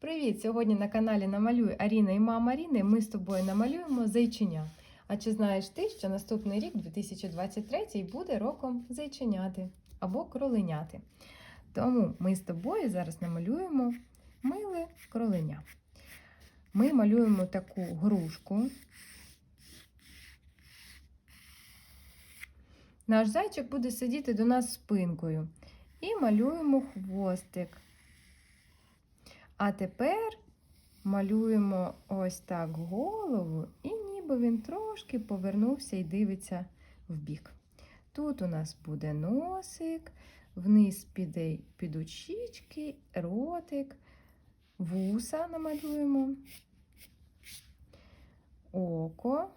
Привіт! Сьогодні на каналі Намалюй Аріна і мама Аріни ми з тобою намалюємо зайченя. А чи знаєш ти, що наступний рік, 2023, буде роком зайченяти або кроленяти? Тому ми з тобою зараз намалюємо миле кроленя. Ми малюємо таку грушку. Наш зайчик буде сидіти до нас спинкою. І малюємо хвостик. А тепер малюємо ось так голову, і ніби він трошки повернувся і дивиться вбік. Тут у нас буде носик, вниз піде, підуть щічки, ротик, вуса намалюємо, око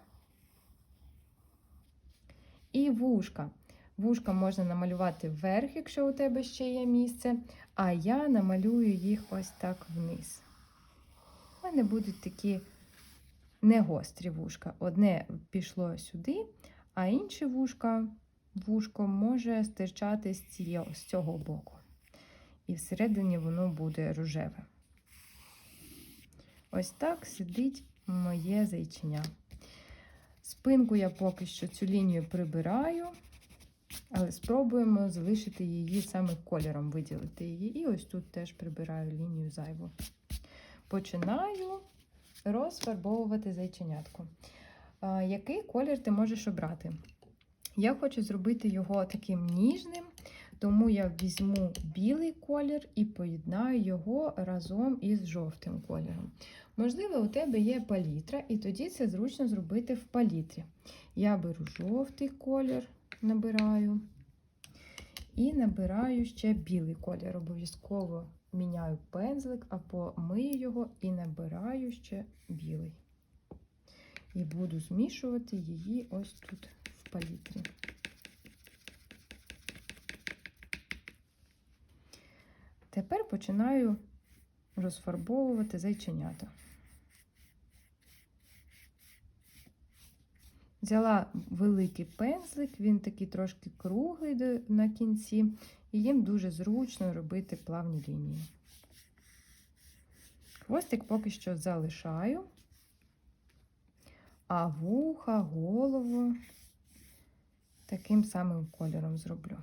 і вушка. Вушка можна намалювати вверх, якщо у тебе ще є місце, а я намалюю їх ось так вниз. У мене будуть такі не гострі вушка. Одне пішло сюди, а інше вушка, вушко може стирчати з, цього, з цього боку. І всередині воно буде рожеве. Ось так сидить моє зайчиня. Спинку я поки що цю лінію прибираю. Але спробуємо залишити її саме кольором, виділити її. І ось тут теж прибираю лінію зайву. Починаю розфарбовувати зайченятку. Який колір ти можеш обрати? Я хочу зробити його таким ніжним, тому я візьму білий колір і поєднаю його разом із жовтим кольором. Можливо, у тебе є палітра, і тоді це зручно зробити в палітрі. Я беру жовтий колір набираю. І набираю ще білий колір. Обов'язково міняю пензлик або мию його і набираю ще білий. І буду змішувати її ось тут в палітрі. Тепер починаю розфарбовувати зайченята. Взяла великий пензлик, він такий трошки круглий на кінці, і їм дуже зручно робити плавні лінії. Хвостик поки що залишаю, а вуха, голову таким самим кольором зроблю.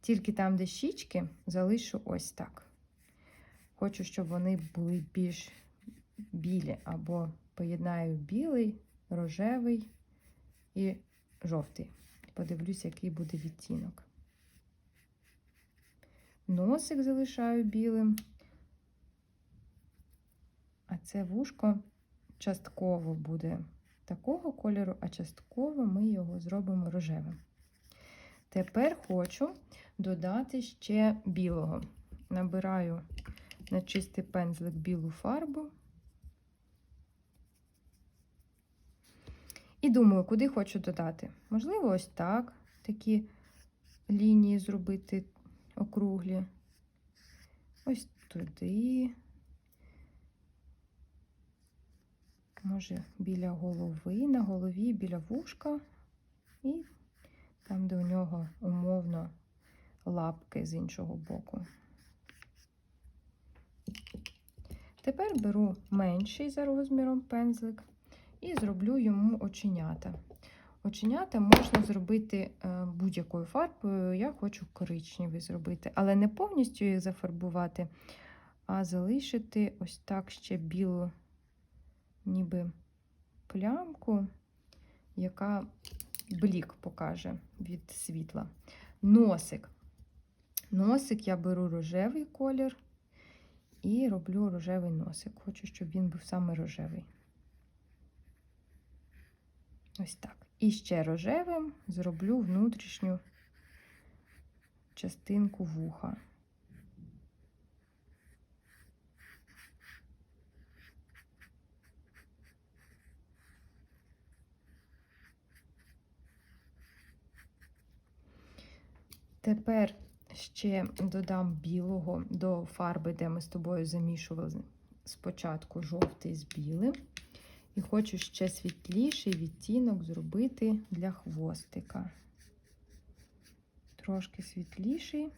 Тільки там, де щічки, залишу ось так. Хочу, щоб вони були більш білі, або поєднаю білий рожевий і жовтий. Подивлюсь, який буде відтінок. Носик залишаю білим, а це вушко частково буде такого кольору, а частково ми його зробимо рожевим. Тепер хочу додати ще білого. Набираю на чистий пензлик білу фарбу. І думаю, куди хочу додати. Можливо, ось так такі лінії зробити округлі. Ось туди. Може, біля голови, на голові, біля вушка, і там, де у нього умовно лапки з іншого боку. Тепер беру менший за розміром пензлик і зроблю йому оченята. Оченята можна зробити е, будь-якою фарбою, я хочу коричневі зробити, але не повністю їх зафарбувати, а залишити ось так ще білу, ніби плямку, яка блік покаже від світла. Носик. Носик я беру рожевий колір і роблю рожевий носик. Хочу, щоб він був саме рожевий. Ось так. І ще рожевим зроблю внутрішню частинку вуха. Тепер ще додам білого до фарби, де ми з тобою замішували спочатку жовтий з білим. І хочу ще світліший відтінок зробити для хвостика. Трошки світліший.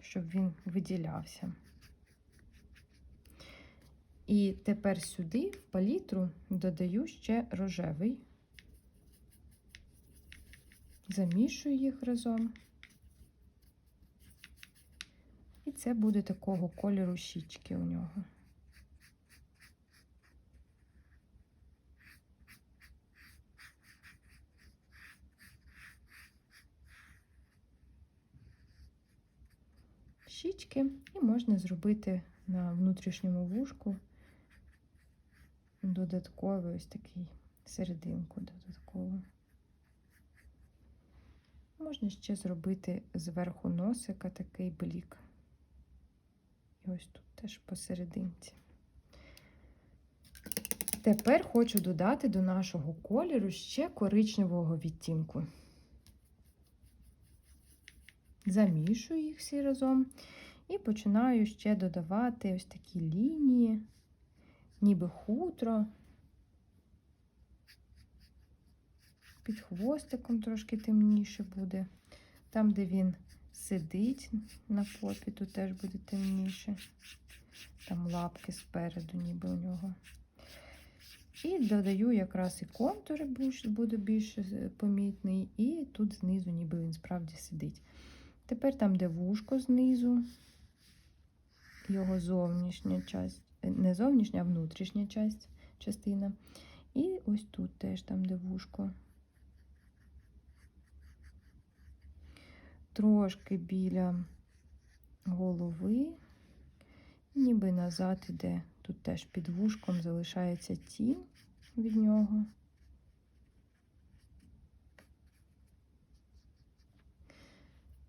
Щоб він виділявся. І тепер сюди в палітру додаю ще рожевий замішую їх разом. І це буде такого кольору щічки у нього. Щічки, і можна зробити на внутрішньому вушку додатковий ось такий серединку додаткову. Можна ще зробити зверху носика такий блік. І ось тут теж посерединці. Тепер хочу додати до нашого кольору ще коричневого відтінку. Замішую їх всі разом і починаю ще додавати ось такі лінії, ніби хутро. Під хвостиком трошки темніше буде. Там, де він сидить на попі, тут теж буде темніше. Там лапки спереду, ніби у нього. І додаю якраз і контури, буде більш помітний, і тут знизу, ніби він справді сидить. Тепер там, де вушко знизу, його зовнішня часть, не зовнішня, а внутрішня часть, частина. І ось тут теж там, де вушко. Трошки біля голови, ніби назад іде. Тут теж під вушком залишається тінь від нього.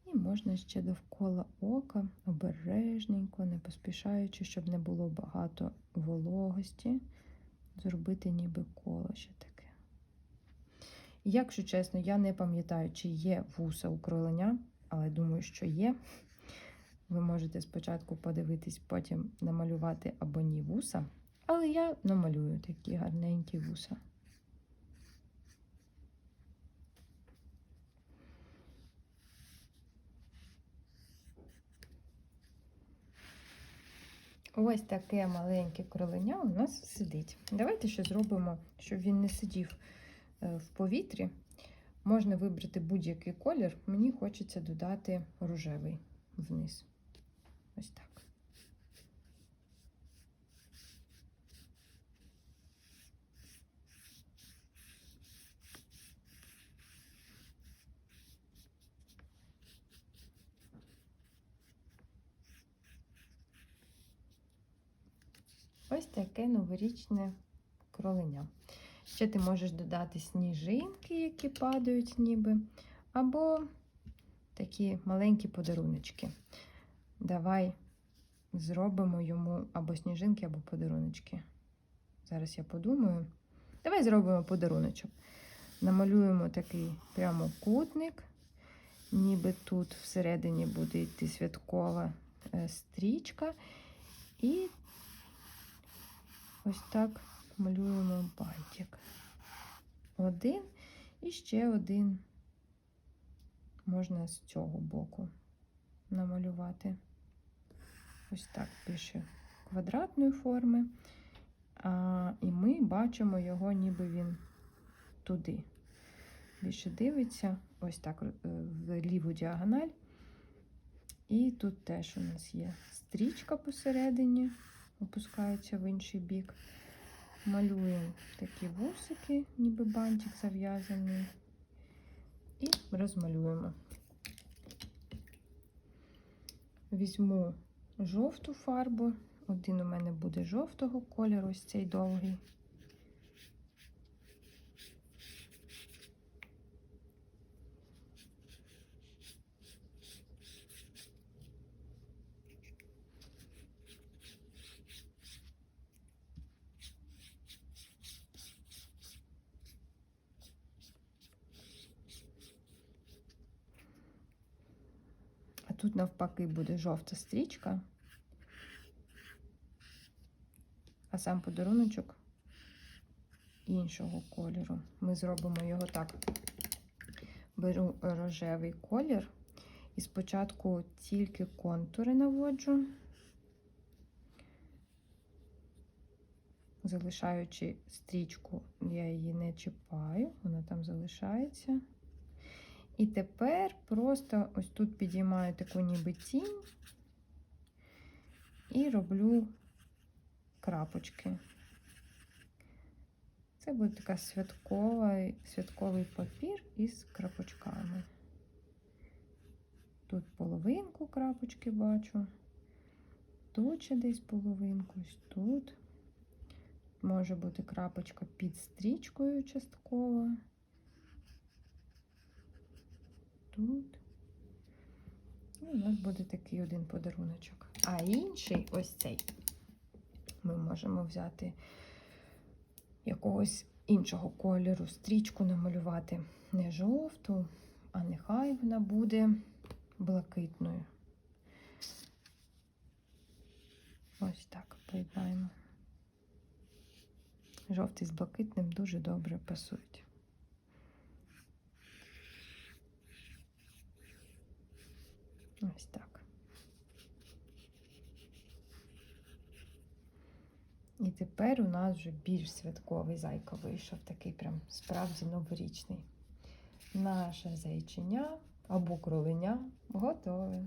І можна ще довкола ока, обережненько, не поспішаючи, щоб не було багато вологості, зробити ніби коло ще таке. Якщо чесно, я не пам'ятаю, чи є вуса у кроленя, але думаю, що є. Ви можете спочатку подивитись, потім намалювати або ні вуса. Але я намалюю такі гарненькі вуса. Ось таке маленьке кроленя у нас сидить. Давайте ще зробимо, щоб він не сидів е, в повітрі. Можна вибрати будь-який колір. Мені хочеться додати рожевий вниз. Ось так. Ось таке новорічне кроленя. Ще ти можеш додати сніжинки, які падають ніби, або такі маленькі подаруночки. Давай зробимо йому або сніжинки, або подаруночки. Зараз я подумаю. Давай зробимо подаруночок. Намалюємо такий прямокутник, ніби тут всередині буде йти святкова е, стрічка. І ось так малюємо бантик. Один і ще один можна з цього боку намалювати. Ось так більше квадратної форми. А, І ми бачимо його, ніби він туди. Більше дивиться, ось так е, в ліву діагональ. І тут теж у нас є стрічка посередині, опускається в інший бік. Малюємо такі вусики, ніби бантик зав'язаний, і розмалюємо. Візьму жовту фарбу. Один у мене буде жовтого кольору, ось цей довгий. Тут навпаки буде жовта стрічка, а сам подаруночок іншого кольору. Ми зробимо його так. Беру рожевий колір І спочатку тільки контури наводжу, залишаючи стрічку, я її не чіпаю, вона там залишається. І тепер просто ось тут підіймаю таку ніби тінь і роблю крапочки. Це буде така святкова, святковий папір із крапочками. Тут половинку крапочки бачу. Тут ще десь половинку, ось тут. Може бути крапочка під стрічкою частково. Тут. І у нас буде такий один подаруночок. А інший ось цей. Ми можемо взяти якогось іншого кольору, стрічку намалювати. Не жовту, а нехай вона буде блакитною. Ось так поєднаємо. Жовтий з блакитним дуже добре пасують. Ось так. І тепер у нас вже більш святковий зайка вийшов, такий прям справді новорічний. Наше зайчиня або кроленя готове.